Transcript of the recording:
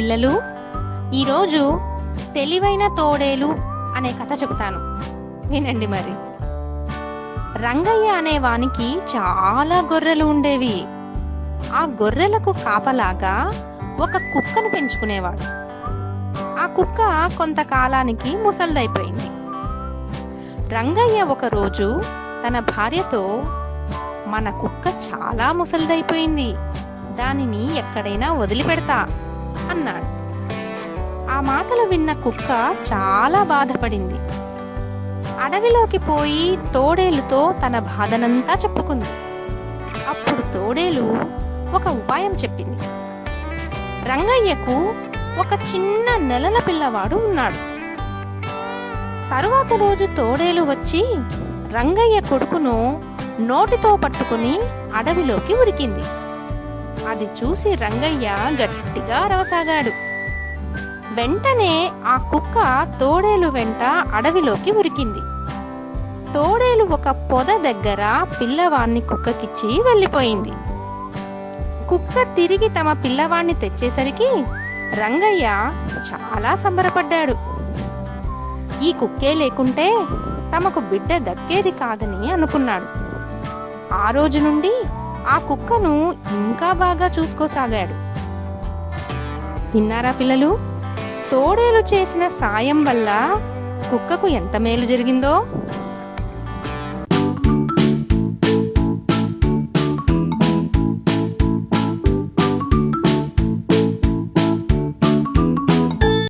పిల్లలు ఈరోజు తెలివైన తోడేలు అనే కథ చెప్తాను వినండి మరి. రంగయ్య అనే వానికి చాలా గొర్రెలు ఉండేవి. ఆ గొర్రెలకు కాపలాగా ఒక కుక్కను పెంచుకునేవాడు. ఆ కుక్క కొంతకాలానికి ముసల్దైపోయింది. రంగయ్య ఒకరోజు తన భార్యతో మన కుక్క చాలా ముసల్దైపోయింది. దానిని ఎక్కడైనా వదిలిపెడతా. అన్నాడు. ఆ మాటలు విన్న కుక్క చాలా బాధపడింది. అడవిలోకి పోయి తోడేలుతో తన బాధనంతా చెప్పుకుంది. అప్పుడు తోడేలు ఒక ఉపాయం చెప్పింది. రంగయ్యకు ఒక చిన్న నెలల పిల్లవాడు ఉన్నాడు. తరువాత రోజు తోడేలు వచ్చి రంగయ్య కొడుకును నోటితో పట్టుకుని అడవిలోకి ఉరికింది. అది చూసి రంగయ్య గట్టిగా అరవసాగాడు. వెంటనే ఆ కుక్క తోడేలు వెంట అడవిలోకి ఉరికింది. తోడేలు ఒక పొద దగ్గర పిల్లవాణ్ణి కుక్కకిచ్చి వెళ్ళిపోయింది. కుక్క తిరిగి తమ పిల్లవాణ్ణి తెచ్చేసరికి రంగయ్య చాలా సంబరపడ్డాడు. ఈ కుక్కే లేకుంటే తమకు బిడ్డ దక్కేది కాదని అనుకున్నాడు. ఆ రోజు నుండి ఆ కుక్కను ఇంకా బాగా చూసుకోసాగాడు. విన్నారా పిల్లలు? తోడేలు చేసిన సాయం వల్ల కుక్కకు ఎంత మేలు జరిగిందో?